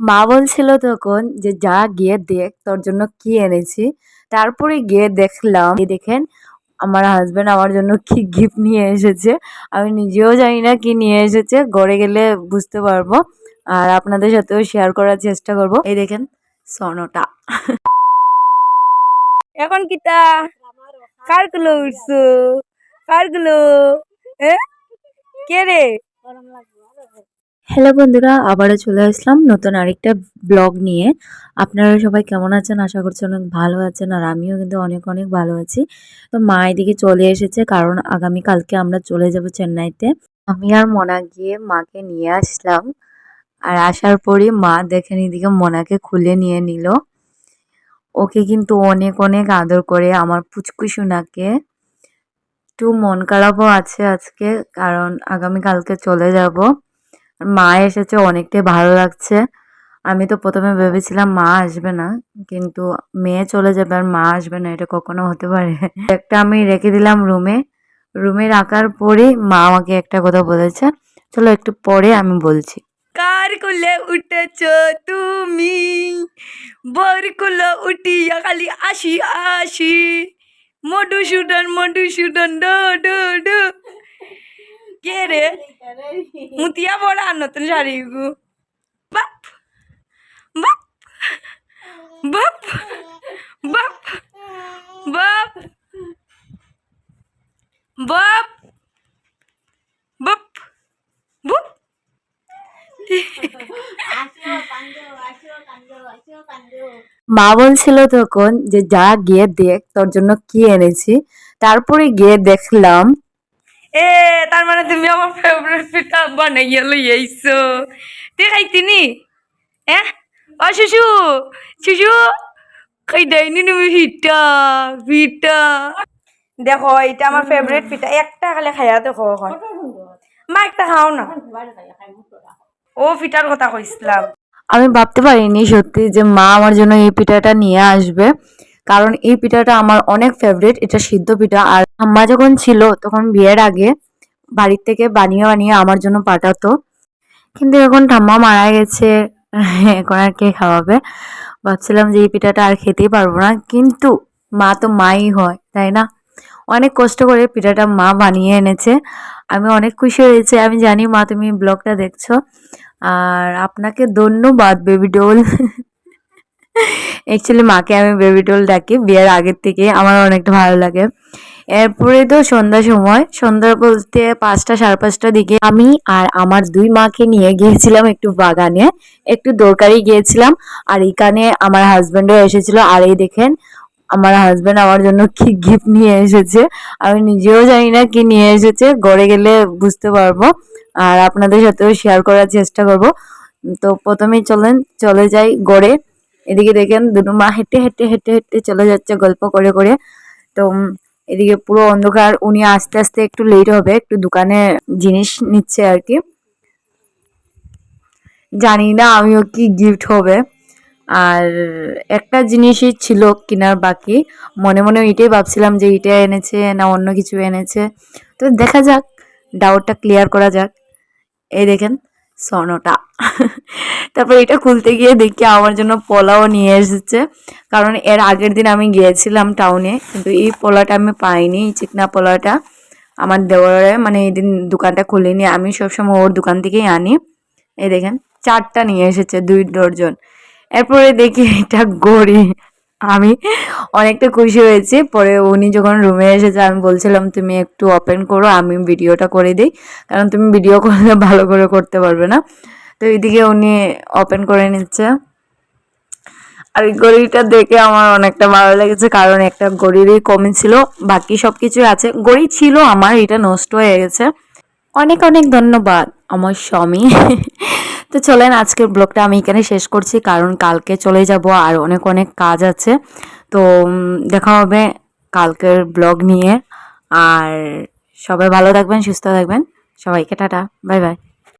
মা বলছিল তখন যে, যা গিয়ে দেখ, তোর জন্য কি এনেছি। তারপরে গিয়ে দেখলাম দেখেন, আমার হাজব্যান্ড আমার জন্য কি গিফট নিয়ে এসেছে। আমি নিজেও জানি না কি নিয়ে এসেছে, ঘরে গেলে বুঝতে পারব। আর আপনাদের সাথেও শেয়ার করার চেষ্টা করব। এই দেখেন স্বর্ণটা এখন কিতা? কারগুলো উঠছো কারগুলো? কে রে? হ্যালো বন্ধুরা, আবারও চলে আসলাম নতুন আরেকটা ব্লগ নিয়ে। আপনারা সবাই কেমন আছেন? আশা করছি অনেক ভালো আছেন আর আমিও কিন্তু অনেক অনেক ভালো আছি। তো মা এদিকে চলে এসেছে, কারণ আগামী কালকে আমরা চলে যাব চেন্নাইতে। আমি আর মনা গিয়ে মাকে নিয়ে আসলাম আর আসার পরই মা দেখেন এদিকে মোনাকে খুলে নিয়ে নিল। ওকে কিন্তু অনেক অনেক আদর করে, আমার পুচকু সোনাকে। একটু মন খারাপও আছে আজকে, কারণ আগামী কালকে চলে যাব। মা এসেছে, অনেকটাই ভালো লাগছে। আমি তো প্রথমে ভেবেছিলাম মা আসবে না, কিন্তু মেয়ে চলে যাবে আর মা আসবে না, এটা কখনো হতে পারে। একটা আমি রেখে দিলাম রুমে। রুমে রাখার পরে মা আমাকে একটা কথা বলেছে। চলো একটু পরে আমি বলছি। কার কুলে উঠেছ তুমি? বর কুলো উঠিয়া খালি আসি আসি মধুসূদন মধুসূদন ডো ডো ডো কে রে মুতিয়া বড় আর নতুন শাড়ি গু বাপ বাপ বাপ বাপ বাপ বাপ বাপ বুপ মা বলছিল তখন যে যা গিয়ে দেখ তোর জন্য কি এনেছি। তারপরে গিয়ে দেখলাম এ, তার মানে তুমি আমার ফেভারিট পিঠা বানাইয়া লই আইছো। তুই খাইতিনি হ্যাঁ ও শিশু শিশু। খাই দেয়নি তুমি পিঠা পিঠা। দেখো এটা আমার ফেভারিট পিঠা। একটা খালি খাইয়া দেখো এখন। মা, একটা খাও না। ও, পিঠার কথা কইছিলাম। আমি ভাবতে পারিনি সত্যি যে মা আমার জন্য এই পিঠাটা নিয়ে আসবে। কারণ এই পিঠাটা আমার অনেক ফেভারিট এটা সিদ্ধ পিঠা। আর আম্মা যখন ছিল তখন বিয়ের আগে বাড়ির থেকে বানিয়ে বানিয়ে আমার জন্য পাঠাতো। কিন্তু এখন ঠাম্মা মারা গেছে, এখন আর কে খাওয়াবে? ভাবছিলাম যে এই পিঠাটা আর খেতেই পারব না, কিন্তু মা তো মাই হয়, তাই না? অনেক কষ্ট করে পিঠাটা মা বানিয়ে এনেছে। আমি অনেক খুশি হয়েছে। আমি জানি মা, তুমি ব্লগটা দেখছ। আর আপনাকে ধন্যবাদ বেবি ডোল অ্যাকচুয়ালি মাকে আমি বেবি ডোল ডাকি, বিয়ের আগের থেকে আমার অনেকটা ভালো লাগে। এরপরে তো সন্ধ্যা সময় সন্ধ্যা বলতে পাঁচটা সাড়ে পাঁচটার দিকে আমি আর আমার দুই মাকে নিয়ে গিয়েছিলাম একটু বাগানে। একটু দরকারি গিয়েছিলাম, আর এখানে আমার হাজব্যান্ডও এসেছিল। আর এই দেখেন, আমার হাজব্যান্ড আমার জন্য কি গিফট নিয়ে এসেছে। আমি নিজেও জানি না কি নিয়ে এসেছে, ঘরে গেলে বুঝতে পারব। আর আপনাদের সাথেও শেয়ার করার চেষ্টা করব। তো প্রথমেই চলেন, চলে যাই গড়ে এদিকে দেখেন দুটো মা হেঁটে হেঁটে হেঁটে হেঁটে চলে যাচ্ছে গল্প করে করে। তো এদিকে পুরো অন্ধকার। উনি আস্তে আস্তে একটু লেট হবে, একটু দোকানে জিনিস নিচ্ছে আর কি। জানি না আমিও কি গিফট হবে। আর একটা জিনিসই ছিল কেনার বাকি। মনে মনে এটাই ভাবছিলাম যে এটা এনেছে না অন্য কিছু এনেছে। তো দেখা যাক ডাউটটা ক্লিয়ার করা যাক। এই দেখেন, স্বর্ণটা। তারপর এটা খুলতে গিয়ে দেখি আমার জন্য পোলাও নিয়ে এসেছে। কারণ এর আগের দিন আমি গিয়েছিলাম টাউনে কিন্তু এই পোলাটা আমি পাইনি, এই চিকনা পোলাটা আমার দেওয়ারে মানে এই দিন দোকানটা খুলিনি। আমি সবসময় ওর দোকান থেকেই আনি। এই দেখেন, চারটা নিয়ে এসেছে, দুই ডর্জন এরপরে দেখি এটা গড়ি। আমি অনেকটা খুশি হয়েছি। পরে উনি যখন রুমে এসেছে, আমি বলছিলাম, তুমি একটু ওপেন করো, আমি ভিডিওটা করে দিই। কারণ তুমি ভিডিও করলে ভালো করে করতে পারবে না। তো এইদিকে উনি ওপেন করে নিচ্ছে। আর গড়িটা দেখে আমার অনেকটা ভালো লেগেছে, কারণ একটা গড়িরই কমে ছিল, বাকি সব কিছুই আছে। গড়ি ছিল আমার, এটা নষ্ট হয়ে গেছে। অনেক অনেক ধন্যবাদ, আমার স্বামী। তো চলেন, আজকের ব্লগটা আমি এখানে শেষ করছি, কারণ কালকে চলে যাব আর অনেক অনেক কাজ আছে। তো দেখা হবে কালকের ব্লগ নিয়ে। আর সবাই ভালো থাকবেন, সুস্থ থাকবেন। সবাইকে টাটা, বাই বাই।